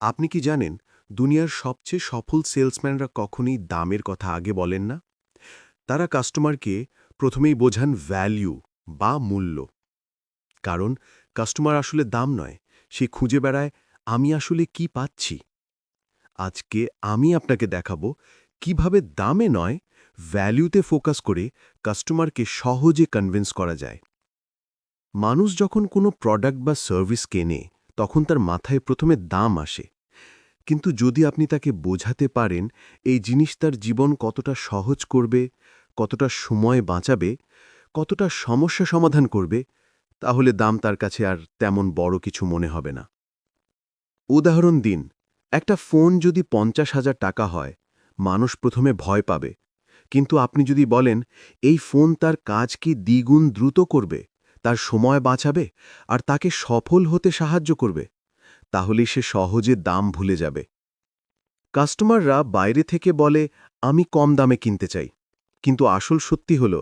আপনি কি জানেন, দুনিয়ার সবচেয়ে সফল সেলসম্যানরা কখনই দামের কথা আগে বলেন না? তারা কাস্টমারকে প্রথমেই বোঝান ভ্যালিউ বা মূল্য। কারণ, কাস্টমার আসলে দাম নয়, সে খুঁজে বেড়ায়, আমি আসলে কি পাচ্ছি? আজকে আমি আপনাকে দেখাবো কীভাবে দামে নয় ভ্যালিউতে ফোকাস করে কাস্টমারকে সহজে কনভিন্স করা যায়। মানুষ যখন কোনো প্রোডাক্ট বা সার্ভিস কেনে তখন তার মাথায় প্রথমে দাম আসে। কিন্তু যদি আপনি তাকে বোঝাতে পারেন, এই জিনিস তার জীবন কতটা সহজ করবে, কতটা সময় বাঁচাবে, কতটা সমস্যা সমাধান করবে, তাহলে দাম তার কাছে আর তেমন বড় কিছু মনে হবে না। উদাহরণ দিন, একটা ফোন যদি পঞ্চাশ হাজার টাকা হয়, মানুষ প্রথমে ভয় পাবে। কিন্তু আপনি যদি বলেন, এই ফোন তার কাজ কি দ্বিগুণ দ্রুত করবে? তার সময় বাঁচাবে আর তাকে সফল হতে সাহায্য করবে, তাহলে সে সহজে দাম ভুলে যাবে। কাস্টমাররা বাইরে থেকে বলে, আমি কম দামে কিনতে চাই। কিন্তু আসল সত্যি হল,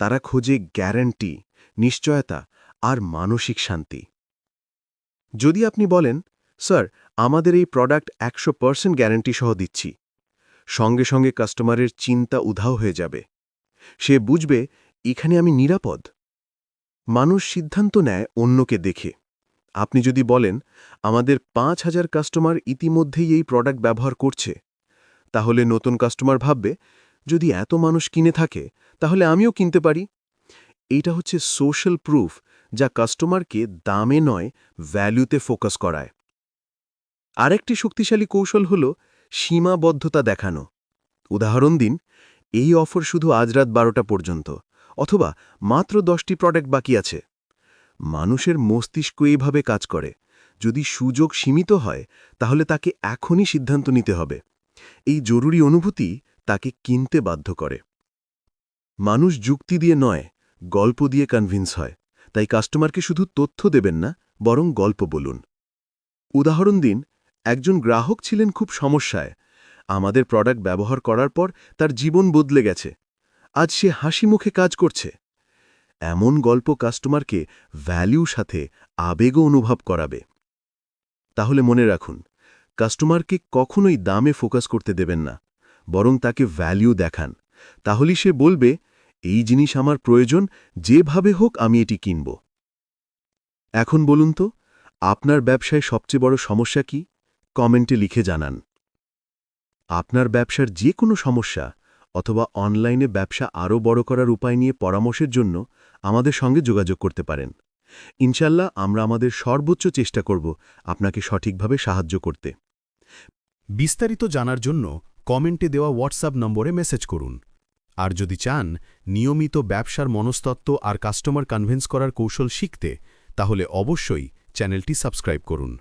তারা খোঁজে গ্যারান্টি, নিশ্চয়তা আর মানসিক শান্তি। যদি আপনি বলেন, স্যার, আমাদের এই প্রোডাক্ট একশো পার্সেন্ট গ্যারান্টি সহ দিচ্ছি। সঙ্গে সঙ্গে কাস্টমারের চিন্তা উধাও হয়ে যাবে। সে বুঝবে, এখানে আমি নিরাপদ। মানুষ সিদ্ধান্ত নেয় অন্যকে দেখে। আপনি যদি বলেন, আমাদের পাঁচ হাজার কাস্টমার ইতিমধ্যেই এই প্রোডাক্ট ব্যবহার করছে তাহলে নতুন কাস্টমার ভাববে, যদি এত মানুষ কিনে থাকে, তাহলে আমিও কিনতে পারি এইটা হচ্ছে সোশ্যাল প্রুফ, যা কাস্টমারকে দামে নয়, ভ্যালুতে ফোকাস করায়। আরেকটি শক্তিশালী কৌশল হল সীমাবদ্ধতা দেখানো। উদাহরণ দিন, এই অফার শুধু আজ রাত বারোটা পর্যন্ত। অথবা মাত্র দশটি প্রোডাক্ট বাকি আছে। মানুষের মস্তিষ্ক এভাবে কাজ করে। যদি সুযোগ সীমিত হয়, তাহলে তাকে এখনই সিদ্ধান্ত নিতে হবে। এই জরুরি অনুভূতি তাকে কিনতে বাধ্য করে। মানুষ যুক্তি দিয়ে নয়, গল্প দিয়ে কনভিন্স হয়। তাই কাস্টমারকে শুধু তথ্য দেবেন না, বরং গল্প বলুন। উদাহরণ দিন, একজন গ্রাহক ছিলেন খুব সমস্যায়। আমাদের প্রোডাক্ট ব্যবহার করার পর তার জীবন বদলে গেছে। আজ সে হাসি মুখে কাজ করছে। এমন গল্প কাস্টমারকে ভ্যালিউ সাথে আবেগও অনুভব করাবে। তাহলে মনে রাখুন, কাস্টমারকে কখনোই দামে ফোকাস করতে দেবেন না, বরং তাকে ভ্যালিউ দেখান। তাহলেই সে বলবে, এই জিনিস আমার প্রয়োজন, যেভাবে হোক আমি এটি কিনব। এখন বলুন তো, আপনার ব্যবসায় সবচেয়ে বড় সমস্যা কি? কমেন্টে লিখে জানান। আপনার ব্যবসার যে কোনো সমস্যা অথবা অনলাইনে ব্যবসা আরও বড় করার উপায় নিয়ে পরামর্শের জন্য আমাদের সঙ্গে যোগাযোগ করতে পারেন। ইনশাল্লাহ আমরা আমাদের সর্বোচ্চ চেষ্টা করব আপনাকে সঠিকভাবে সাহায্য করতে। বিস্তারিত জানার জন্য কমেন্টে দেওয়া হোয়াটসঅ্যাপ নম্বরে মেসেজ করুন। আর যদি চান নিয়মিত ব্যবসার মনস্তত্ত্ব আর কাস্টমার কনভিন্স করার কৌশল শিখতে, তাহলে অবশ্যই চ্যানেলটি সাবস্ক্রাইব করুন।